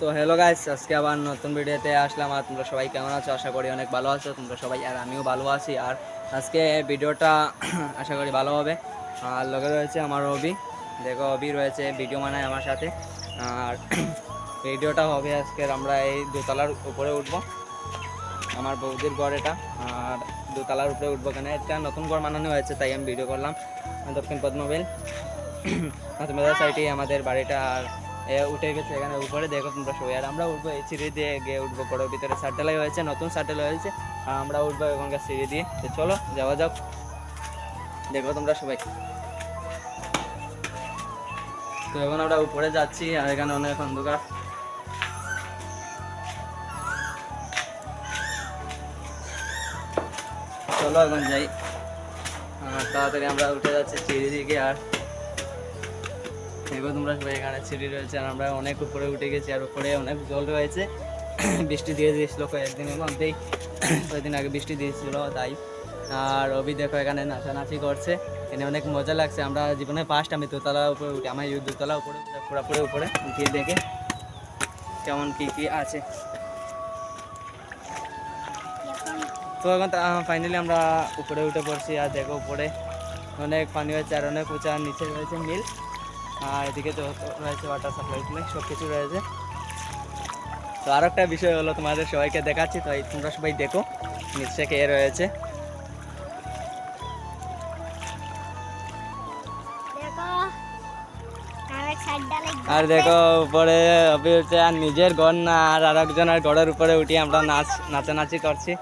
তো hello guys আজকে আবার নতুন ভিডিওতে আসলাম আর তোমরা সবাই কেমন আছো? আশা করি অনেক ভালো আছো। তোমরা সবাই আর আমিও ভালো আছি। আর আজকে ভিডিওটা আশা করি ভালো হবে। আর লগে রয়েছে আমার অবি দেখো অবি রয়েছে ভিডিও বানায় আমার সাথে। আর ভিডিওটা হবে আজকে আমরা এই দোতলার উপরে উঠবো। আমার বৌদির ঘর এটা। আর দোতলার উপরে উঠবো কেন? এটা নতুন ঘর বানানো হয়েছে, তাই আমি ভিডিও করলাম। দক্ষিণ পদ্মবিল তোমাদের সাইডে আমাদের বাড়িটা আর উঠে গেছে, এখানে উপরে দেখো তোমরা সবাই। আর আমরা উঠবো এই সিঁড়ি দিয়ে গিয়ে উঠবো করে ভিতরে স্যাটেলাই হয়েছে, নতুন স্যাটেলাই হয়েছে। আর আমরা উঠবো এখানকার সিঁড়ি দিয়ে। তো চলো, যাওয়া যাক। দেখো তোমরা সবাই। তো এখন আমরা উপরে যাচ্ছি, আর এখানে অনেক অন্ধকার। চলো এখন যাই। তাড়াতাড়ি আমরা উঠে যাচ্ছি সিঁড়ি দিকে, আর দেখো তোমরা সবাই এখানে সিঁড়ি রয়েছে আর আমরা অনেক উপরে উঠে গেছি আর উপরে অনেক জল রয়েছে। বৃষ্টি দিয়ে দিয়েছিল কয়েকদিনের মধ্যেই কয়েকদিন আগে বৃষ্টি দিয়েছিল তাই। আর অভি দেখো এখানে নাচানাচি করছে এখানে অনেক মজা লাগছে। আমরা জীবনে ফার্স্ট আমি দোতলা উপরে উঠি, আমার এই দোতলা উপরে পুরোপুরি উপরে উঠিয়ে দেখে কেমন কী কী আছে। তো এখন ফাইনালি আমরা উপরে উঠে পড়ছি আর দেখো উপরে অনেক পানি হয়েছে আর অনেক উঁচা নিচে রয়েছে মিল আর এদিকে তো রয়েছে ওয়াটার সাপ্লাই প্লে সব কিছু রয়েছে। তো আর একটা বিষয় হলো তোমাদের সবাইকে দেখাচ্ছি তো তোমরা সবাই দেখো নিচে কে রয়েছে। আর দেখো উপরে হচ্ছে আর নিজের ঘর না আর আরেকজনের ঘরের উপরে উঠি আমরা নাচ নাচানাচি করছি।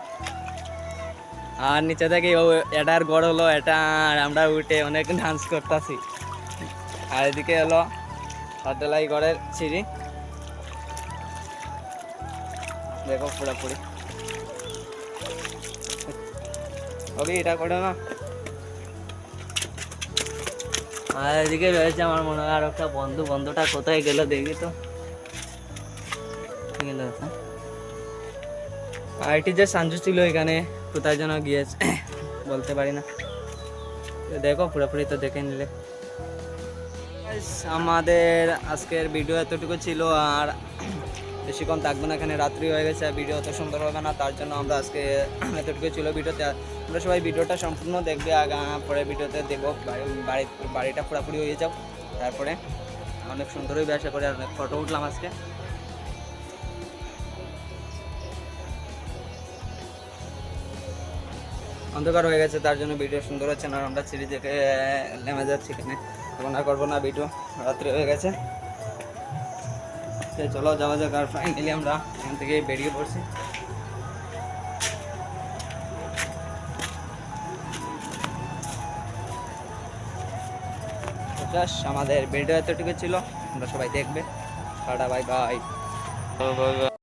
আর নিচে থেকে ও এটার ঘর হলো এটা আর আমরা উঠে অনেক ডান্স করতেছি। আর এদিকে হলো সাতলাই ঘরের সিঁড়ি। দেখো পুরোপুরি। অভি এটা করে না? আর এদিকে রয়েছে আমার মনে হয় আর একটা বন্ধু। বন্ধুটা কোথায় গেল দেখি তো। গেল? আর এটি যে সাঞ্জু ছিল এখানে, কোথায় যেন গিয়েছে, বলতে পারি না। দেখো পুরোপুরি তো দেখে নিলে। আমাদের আজকের ভিডিও এতটুকু ছিল আর বেশিক্ষণ থাকব না, এখানে রাত্রি হয়ে গেছে, আর ভিডিও অত সুন্দর হবে না, তার জন্য আমরা আজকে এতটুকু ছিল ভিডিওতে। আমরা সবাই ভিডিওটা সম্পূর্ণ দেখবে, আগা পরে ভিডিওতে দেখব, বাড়ি- বাড়ি, বাড়িটা পুরাপুরি হয়ে যাও তারপরে অনেক সুন্দরই ব্যবসা করে করি, আর অনেক ফটো উঠলাম আজকে। অন্ধকার হয়ে গেছে, তার জন্য ভিডিও সুন্দর হচ্ছে না আমরা সিঁড়ি থেকে নেমে যাচ্ছি এখানে। এখন আর করব না, ভিডিও রাত্রি হয়ে গেছে। চলো, যাওয়া যাক, আর ফাইনালি আমরা এখান থেকে বেরিয়ে পড়ছি। আমাদের ভিডিও এতটুকু ছিল আমরা সবাই দেখবে। Tata bye bye